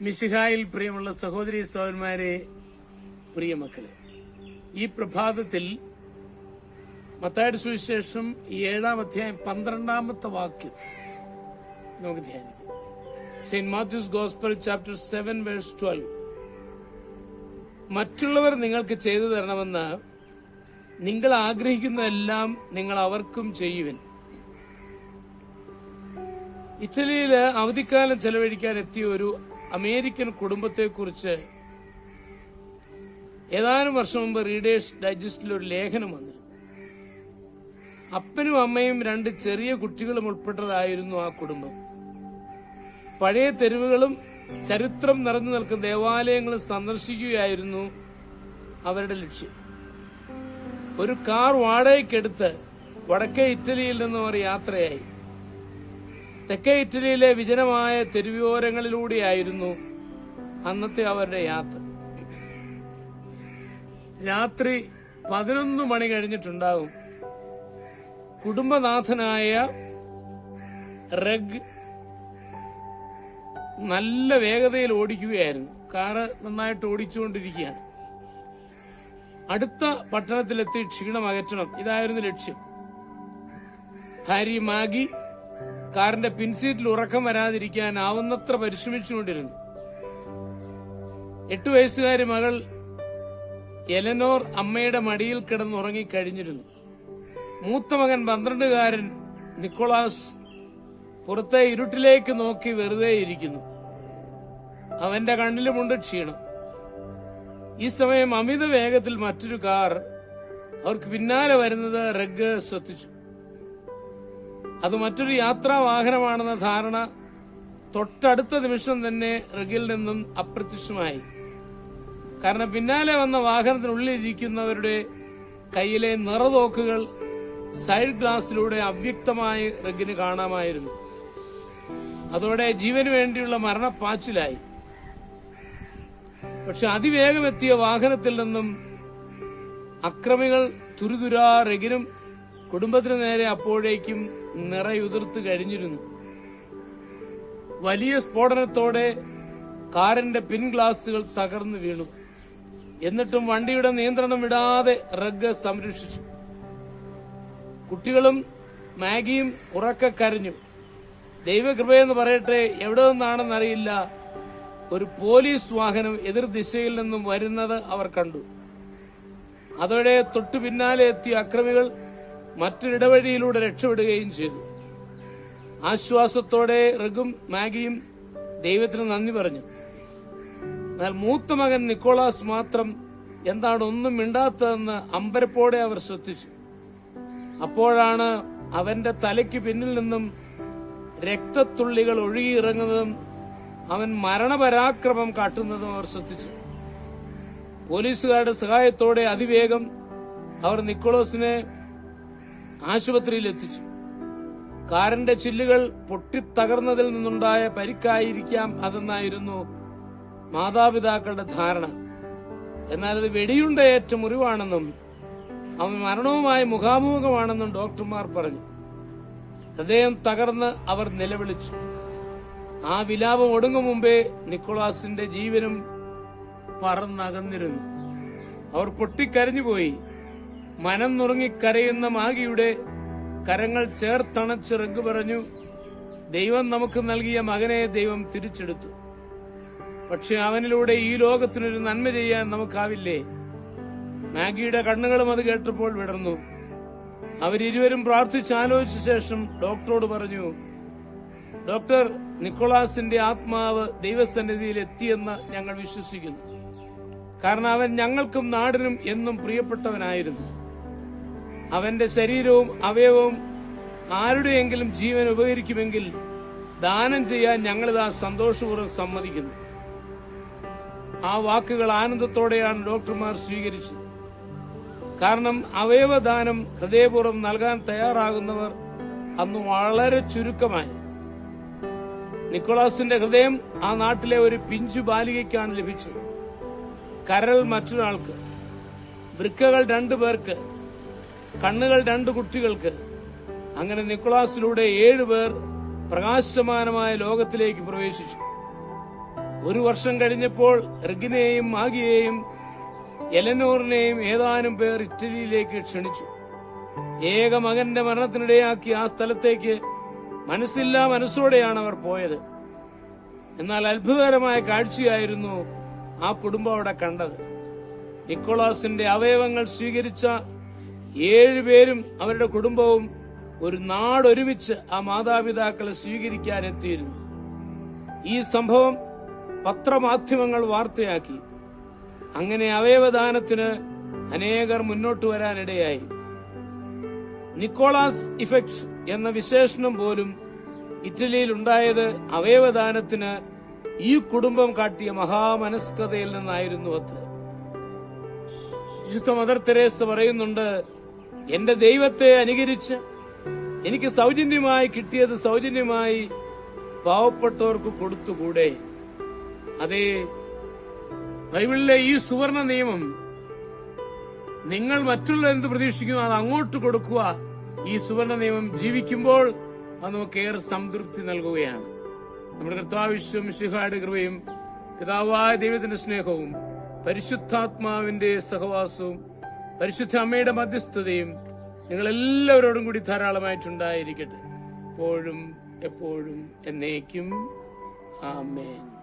മിശിഹായിൽ പ്രിയമുള്ള സഹോദരി സഹോദരന്മാരെ പ്രിയ മക്കളെ ഈ പ്രഭാതത്തിൽ മത്തായുടെ സുവിശേഷം ഏഴാം അധ്യായം പന്ത്രണ്ടാമത്തെ വാക്യം നമുക്ക് ധ്യാനിക്കാം. Saint Matthew's gospel chapter seven verse twelve. മറ്റുള്ളവർ നിങ്ങൾക്ക് ചെയ്തു തരണമെന്ന് നിങ്ങൾ ആഗ്രഹിക്കുന്നതെല്ലാം നിങ്ങൾ അവർക്കും ചെയ്യുവൻ. ഇറ്റലിയിൽ അവധിക്കാലം ചെലവഴിക്കാൻ എത്തിയ ഒരു അമേരിക്കൻ കുടുംബത്തെക്കുറിച്ച് ഏതാനും വർഷം മുമ്പ് റീഡേഴ്സ് ഡൈജസ്റ്റിൽ ഒരു ലേഖനം വന്നിരുന്നു. അപ്പനും അമ്മയും രണ്ട് ചെറിയ കുട്ടികളും ഉൾപ്പെട്ടതായിരുന്നു ആ കുടുംബം. പഴയ തെരുവുകളും ചരിത്രം നിറഞ്ഞു നിൽക്കുന്ന ദേവാലയങ്ങളും സന്ദർശിക്കുകയായിരുന്നു അവരുടെ ലക്ഷ്യം. ഒരു കാർ വാടകയ്ക്കെടുത്ത് വടക്കേ ഇറ്റലിയിൽ നിന്നും അവർ യാത്രയായി. തെക്കേ ഇറ്റലിയിലെ വിജനമായ തെരുവിയോരങ്ങളിലൂടെയായിരുന്നു അന്നത്തെ അവരുടെ യാത്ര. രാത്രി പതിനൊന്ന് മണി കഴിഞ്ഞിട്ടുണ്ടാകും കുടുംബനാഥനായ റഗ് നല്ല വേഗതയിൽ ഓടിക്കുകയായിരുന്നു. കാറ് നന്നായിട്ട് ഓടിച്ചുകൊണ്ടിരിക്കുകയാണ്. അടുത്ത പട്ടണത്തിലെത്തി ക്ഷീണം അകറ്റണം. ഇതായിരുന്നു ലക്ഷ്യം. ഹാരി മാഗി കാറിന്റെ പിൻസീറ്റിൽ ഉറക്കം വരാതിരിക്കാൻ ആവുന്നത്ര പരിശ്രമിച്ചുകൊണ്ടിരുന്നു. എട്ടു വയസ്സുകാരി മകൾ എലനോർ അമ്മയുടെ മടിയിൽ കിടന്നുറങ്ങിക്കഴിഞ്ഞിരുന്നു മൂത്ത മകൻ പന്ത്രണ്ടുകാരൻ നിക്കോളാസ് പുറത്തെ ഇരുട്ടിലേക്ക് നോക്കി വെറുതെ ഇരിക്കുന്നു. അവന്റെ കണ്ണിലുമുണ്ട് ക്ഷീണം. ഈ സമയം അമിത വേഗത്തിൽ മറ്റൊരു കാർ അവർക്ക് പിന്നാലെ വരുന്നത് റഗ് ശ്രദ്ധിച്ചു. അത് മറ്റൊരു യാത്രാ വാഹനമാണെന്ന ധാരണ തൊട്ടടുത്ത നിമിഷം തന്നെ റഗിൽ നിന്നും അപ്രത്യക്ഷമായി. കാരണം പിന്നാലെ വന്ന വാഹനത്തിനുള്ളിലിരിക്കുന്നവരുടെ കയ്യിലെ നിറതോക്കുകൾ സൈഡ് ഗ്ലാസിലൂടെ അവ്യക്തമായി റഗിന് കാണാമായിരുന്നു. അതോടെ ജീവന് വേണ്ടിയുള്ള മരണപ്പാച്ചിലായി. പക്ഷെ അതിവേഗമെത്തിയ വാഹനത്തിൽ നിന്നും അക്രമികൾ തുരുതുരാ റഗിനും കുടുംബത്തിനു നേരെ അപ്പോഴേക്കും നിറയുതിർത്ത് കഴിഞ്ഞിരുന്നു. വലിയ സ്ഫോടനത്തോടെ കാറിന്റെ പിൻ ഗ്ലാസുകൾ തകർന്നു വീണു. എന്നിട്ടും വണ്ടിയുടെ നിയന്ത്രണം വിടാതെ റഗ് സംരക്ഷിച്ചു. കുട്ടികളും മാഗിയും ഉറക്കെ കരഞ്ഞു. ദൈവകൃപയെന്ന് പറയട്ടെ എവിടെ നിന്നാണെന്നറിയില്ല. ഒരു പോലീസ് വാഹനം എതിർ ദിശയിൽ നിന്നും വരുന്നത് അവർ കണ്ടു. അതോടെ തൊട്ടു പിന്നാലെ എത്തിയ അക്രമികൾ മറ്റൊരിടവഴിയിലൂടെ രക്ഷപ്പെടുകയും ചെയ്തു. ആശ്വാസത്തോടെ റഗും മാഗിയും ദൈവത്തിന് നന്ദി പറഞ്ഞു. എന്നാൽ മൂത്ത മകൻ നിക്കോളാസ് മാത്രം എന്താണ് ഒന്നും മിണ്ടാത്തതെന്ന് അമ്പരപ്പോടെ അവർ ശ്രദ്ധിച്ചു. അപ്പോഴാണ് അവന്റെ തലയ്ക്ക് പിന്നിൽ നിന്നും രക്തത്തുള്ളികൾ ഒഴുകിയിറങ്ങുന്നതും അവൻ മരണപരാക്രമം കാട്ടുന്നതും അവർ ശ്രദ്ധിച്ചു. പോലീസുകാരുടെ സഹായത്തോടെ അതിവേഗം അവർ നിക്കോളോസിനെ ആശുപത്രിയിൽ എത്തിച്ചു കാറിന്റെ ചില്ലുകൾ പൊട്ടിത്തകർന്നതിൽ നിന്നുണ്ടായ പരിക്കായിരിക്കാം അതെന്നായിരുന്നു മാതാപിതാക്കളുടെ ധാരണ. എന്നാൽ അത് വെടിയുണ്ടയേറ്റ മുറിവാണെന്നും അവൻ മരണവുമായി മുഖാമുഖമാണെന്നും ഡോക്ടർമാർ പറഞ്ഞു. ഹൃദയം തകർന്ന് അവർ നിലവിളിച്ചു. ആ വിലാപം ഒടുങ്ങും മുമ്പേ നിക്കോളാസിന്റെ ജീവനും പറന്നകന്നിരുന്നു. അവർ പൊട്ടിക്കരഞ്ഞുപോയി. മനം നുറങ്ങിക്കരയുന്ന മാഗിയുടെ കരങ്ങൾ ചേർത്തണച്ച് റഗ് പറഞ്ഞു ദൈവം നമുക്ക് നൽകിയ മകനെ ദൈവം തിരിച്ചെടുത്തു. പക്ഷെ അവനിലൂടെ ഈ ലോകത്തിനൊരു നന്മ ചെയ്യാൻ നമുക്കാവില്ലേ? മാഗിയുടെ കണ്ണുകളും അത് കേട്ടപ്പോൾ വിടർന്നു. അവരിരുവരും പ്രാർത്ഥിച്ചാലോചിച്ച ശേഷം ഡോക്ടറോട് പറഞ്ഞു ഡോക്ടർ നിക്കോളാസിന്റെ ആത്മാവ് ദൈവസന്നിധിയിൽ എത്തിയെന്ന് ഞങ്ങൾ വിശ്വസിക്കുന്നു. കാരണം അവൻ ഞങ്ങൾക്കും നാടിനും എന്നും പ്രിയപ്പെട്ടവനായിരുന്നു. അവന്റെ ശരീരവും അവയവവും ആരുടെയെങ്കിലും ജീവൻ ഉപകരിക്കുമെങ്കിൽ ദാനം ചെയ്യാൻ ഞങ്ങളിതാ സന്തോഷപൂർവം സമ്മതിക്കുന്നു. ആ വാക്കുകൾ ആനന്ദത്തോടെയാണ് ഡോക്ടർമാർ സ്വീകരിച്ചത്. കാരണം അവയവദാനം ഹൃദയപൂർവം നൽകാൻ തയ്യാറാകുന്നവർ അന്ന് വളരെ ചുരുക്കമായി. നിക്കോളാസിന്റെ ഹൃദയം ആ നാട്ടിലെ ഒരു പിഞ്ചു ബാലികയ്ക്കാണ് ലഭിച്ചത്. കരൾ മറ്റൊരാൾക്ക് വൃക്കകൾ രണ്ടു പേർക്ക് കണ്ണുകൾ രണ്ട് കുട്ടികൾക്ക്. അങ്ങനെ നിക്കോളാസിലൂടെ ഏഴുപേർ പ്രകാശമാനമായ ലോകത്തിലേക്ക് പ്രവേശിച്ചു. ഒരു വർഷം കഴിഞ്ഞപ്പോൾ റിഗിനെയും മാഗിയെയും എലനോറിനെയും ഏതാനും പേർ ഇറ്റലിയിലേക്ക് ക്ഷണിച്ചു. ഏക മകന്റെ മരണത്തിനിടയാക്കി ആ സ്ഥലത്തേക്ക് മനസ്സില്ലാ മനസ്സോടെയാണ് അവർ പോയത്. എന്നാൽ അത്ഭുതകരമായ കാഴ്ചയായിരുന്നു ആ കുടുംബം അവിടെ കണ്ടത്. നിക്കോളാസിന്റെ അവയവങ്ങൾ സ്വീകരിച്ച ഏഴുപേരും അവരുടെ കുടുംബവും ഒരു നാടൊരുമിച്ച് ആ മാതാപിതാക്കളെ സ്വീകരിക്കാൻ എത്തിയിരുന്നു ഈ സംഭവം പത്രമാധ്യമങ്ങൾ വാർത്തയാക്കി. അങ്ങനെ അവയവദാനത്തിന് അനേകർ മുന്നോട്ട് വരാനിടയായി. നിക്കോളാസ് ഇഫക്ട്സ് എന്ന വിശേഷണം പോലും ഇറ്റലിയിൽ ഉണ്ടായത് അവയവദാനത്തിന് ഈ കുടുംബം കാട്ടിയ മഹാമനസ്കതയിൽ നിന്നായിരുന്നു അത്ര. വിശുദ്ധ മദർ തെരേസ് പറയുന്നുണ്ട് എന്റെ ദൈവത്തെ അനുകരിച്ച് എനിക്ക് സൗജന്യമായി കിട്ടിയത് സൗജന്യമായി പാവപ്പെട്ടവർക്ക് കൊടുത്തുകൂടെ? അതേ ബൈബിളിലെ ഈ സുവർണ നിയമം നിങ്ങൾ മറ്റുള്ള എന്ത് പ്രതീക്ഷിക്കുന്നു അത് അങ്ങോട്ട് കൊടുക്കുക. ഈ സുവർണ നിയമം ജീവിക്കുമ്പോൾ അത് നമുക്ക് ഏറെ സംതൃപ്തി നൽകുകയാണ്. നമ്മുടെ കർത്താവിശ്വം ശിഹാട് കൃപയും പിതാവായ ദൈവത്തിന്റെ സ്നേഹവും പരിശുദ്ധാത്മാവിന്റെ സഹവാസവും പരിശുദ്ധ അമ്മയുടെ മധ്യസ്ഥതയും നിങ്ങൾ എല്ലാവരോടും കൂടി ധാരാളമായിട്ടുണ്ടായിരിക്കട്ടെ. എപ്പോഴും എപ്പോഴും എന്നേക്കും. ആമേൻ.